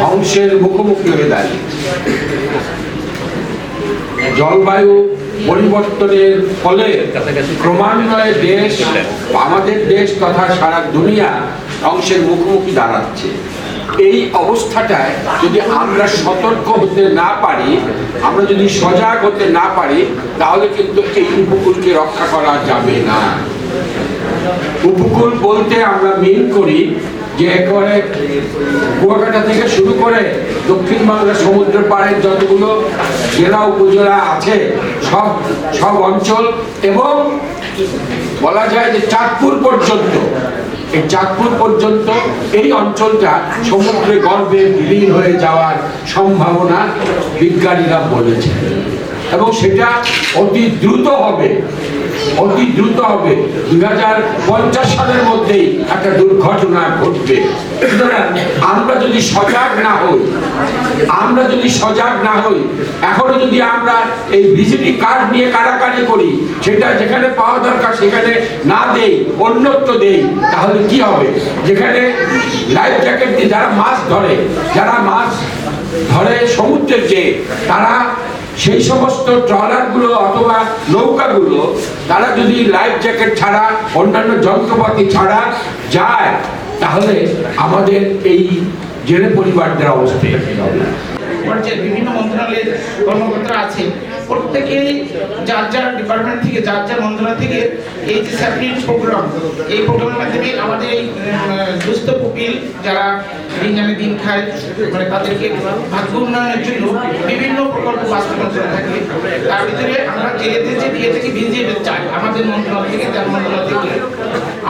ধ্বংসের মুখোমুখি হয়ে দাঁড়িয়েছে জলবায়ু পরিবর্তনের ফলে ক্রমান্বয়ে দেশ, আমাদের দেশ তথা সারা দুনিয়া ধ্বংসের মুখোমুখি দাঁড়াচ্ছে। এই অবস্থাটায় যদি আমরা সতর্ক হতে না পারি, আমরা যদি সজাগ হতে না পারি, তাহলে কিন্তু এই উপকূলকে রক্ষা করা যাবে না। উপকূল বলতে আমরা মিন করি যে একেবারে কুয়াকাটা থেকে শুরু করে দক্ষিণ বাংলা সমুদ্র পাড়ের যতগুলো জেলা, উপজেলা আছে, সব সব অঞ্চল এবং বলা যায় যে চাঁদপুর পর্যন্ত, এই চাঁদপুর পর্যন্ত এই অঞ্চলটা সমুদ্রে গর্ভে বিলীন হয়ে যাওয়ার সম্ভাবনা বিজ্ঞানীরা বলেছেন। এবং সেটা অতি দ্রুত হবে। অতি দ্রুত হবে। দুই হাজার পঞ্চাশ সালের মধ্যেই একটা দুর্ঘটনা ঘটবে। আমরা যদি সজাগ না হই, আমরা যদি সজাগ না হই, এখনও যদি আমরা এই ভিজিটি কার্ড নিয়ে কারাকারি করি, সেটা যেখানে পাওয়া দরকার সেখানে না দেই, অন্যত্র দেই, তাহলে কি হবে? যেখানে লাইফ জ্যাকেট দিয়ে যারা মাছ ধরে, যারা মাছ ধরে সমুদ্রের যে, তারা সেই সমস্ত ট্রলারগুলো অথবা নৌকাগুলো, তারা যদি লাইফ জ্যাকেট ছাড়া, অন্যান্য যন্ত্রপাতি ছাড়া যায়, তাহলে আমাদের এই জেলে পরিবারদের অবস্থা বিভিন্ন মন্ত্রণালয়ের কর্মকর্তা আছে প্রত্যেকেই যার যার ডিপার্টমেন্ট থেকে, যার যার মন্ত্রণালয় থেকে এই যে স্যাপ্লিট প্রোগ্রাম এই প্রোগ্রামের মাধ্যমে আমাদের এই উম, দুস্থ কপিল যারা দিন জানে দিন খায় মানে তাদেরকে ভাগ্য উন্নয়নের জন্য বিভিন্ন প্রকল্প বাস্তবায়ন করে থাকে। তার ভিতরে আমরা জেলেতে যে দিয়ে থাকি ভিজিয়ে চাই আমাদের মন্ত্রণালয় থেকে যার মন্ত্রণালয় থেকে।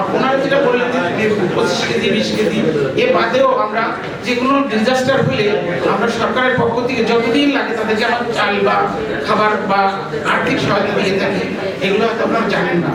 আপনারা যেটা বললেন যে পঁচিশ কেজি বিশ কেজি এ বাদেও আমরা যে কোনো ডিজাস্টার হলে আমরা সরকারের পক্ষ থেকে যতদিন লাগে তাদেরকে আমরা চাল বা খাবার বা আর্থিক সহায়তা দিয়ে থাকি এগুলো হয়তো আপনারা জানেন না।